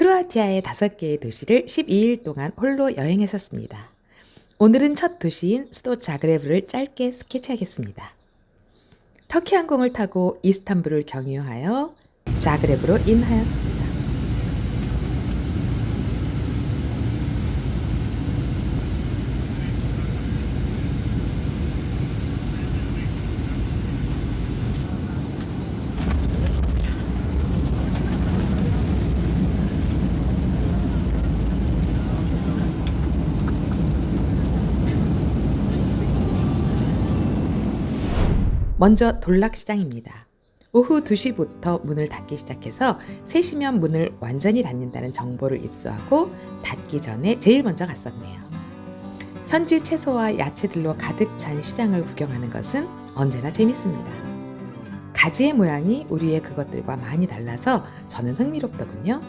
크로아티아의 다섯 개의 도시를 12일 동안 홀로 여행했었습니다. 오늘은 첫 도시인 수도 자그레브를 짧게 스케치하겠습니다. 터키 항공을 타고 이스탄불을 경유하여 자그레브로 인하였습니다. 먼저 돌락시장입니다. 오후 2시부터 문을 닫기 시작해서 3시면 문을 완전히 닫는다는 정보를 입수하고 닫기 전에 제일 먼저 갔었네요. 현지 채소와 야채들로 가득 찬 시장을 구경하는 것은 언제나 재밌습니다. 가지의 모양이 우리의 그것들과 많이 달라서 저는 흥미롭더군요.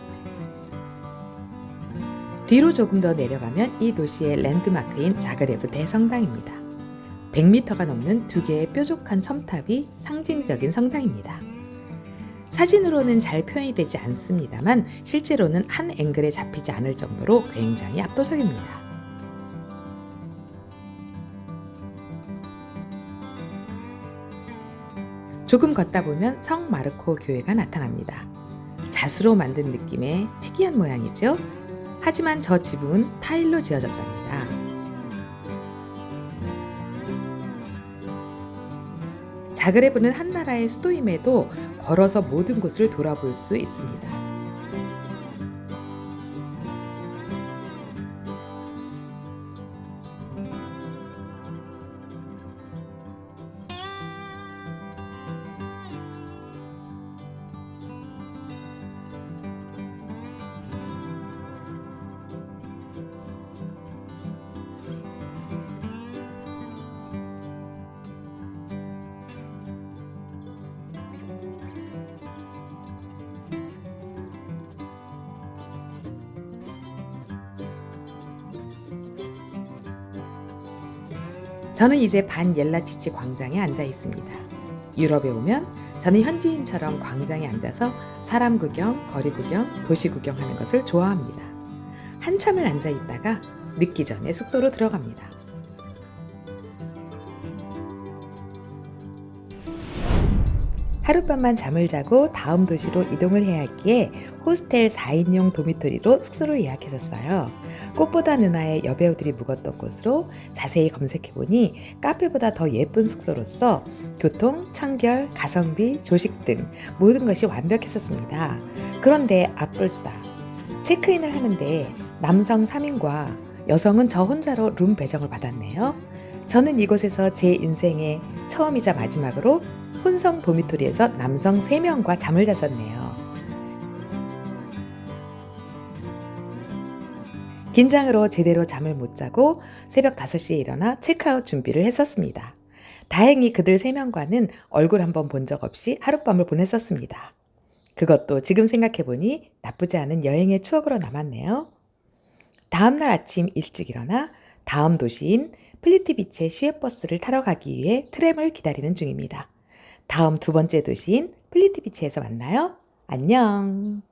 뒤로 조금 더 내려가면 이 도시의 랜드마크인 자그레브 대성당입니다. 100m가 넘는 두 개의 뾰족한 첨탑이 상징적인 성당입니다. 사진으로는 잘 표현이 되지 않습니다만 실제로는 한 앵글에 잡히지 않을 정도로 굉장히 압도적입니다. 조금 걷다 보면 성 마르코 교회가 나타납니다. 자수로 만든 느낌의 특이한 모양이죠. 하지만 저 지붕은 타일로 지어졌답니다. 자그레브는 한 나라의 수도임에도 걸어서 모든 곳을 돌아볼 수 있습니다. 저는 이제 반 옐라치치 광장에 앉아 있습니다. 유럽에 오면 저는 현지인처럼 광장에 앉아서 사람 구경, 거리 구경, 도시 구경하는 것을 좋아합니다. 한참을 앉아 있다가 늦기 전에 숙소로 들어갑니다. 하룻밤만 잠을 자고 다음 도시로 이동을 해야 했기에 호스텔 4인용 도미토리로 숙소를 예약했었어요. 꽃보다 누나의 여배우들이 묵었던 곳으로 자세히 검색해보니 카페보다 더 예쁜 숙소로서 교통, 청결, 가성비, 조식 등 모든 것이 완벽했었습니다. 그런데 앞불싸 체크인을 하는데 남성 3인과 여성은 저 혼자로 룸 배정을 받았네요. 저는 이곳에서 제 인생의 처음이자 마지막으로 혼성 도미토리에서 남성 3명과 잠을 잤었네요. 긴장으로 제대로 잠을 못 자고 새벽 5시에 일어나 체크아웃 준비를 했었습니다. 다행히 그들 3명과는 얼굴 한번 본 적 없이 하룻밤을 보냈었습니다. 그것도 지금 생각해보니 나쁘지 않은 여행의 추억으로 남았네요. 다음날 아침 일찍 일어나 다음 도시인 플리티비체 시외버스를 타러 가기 위해 트램을 기다리는 중입니다. 다음 두 번째 도시인 플리티비체에서 만나요. 안녕!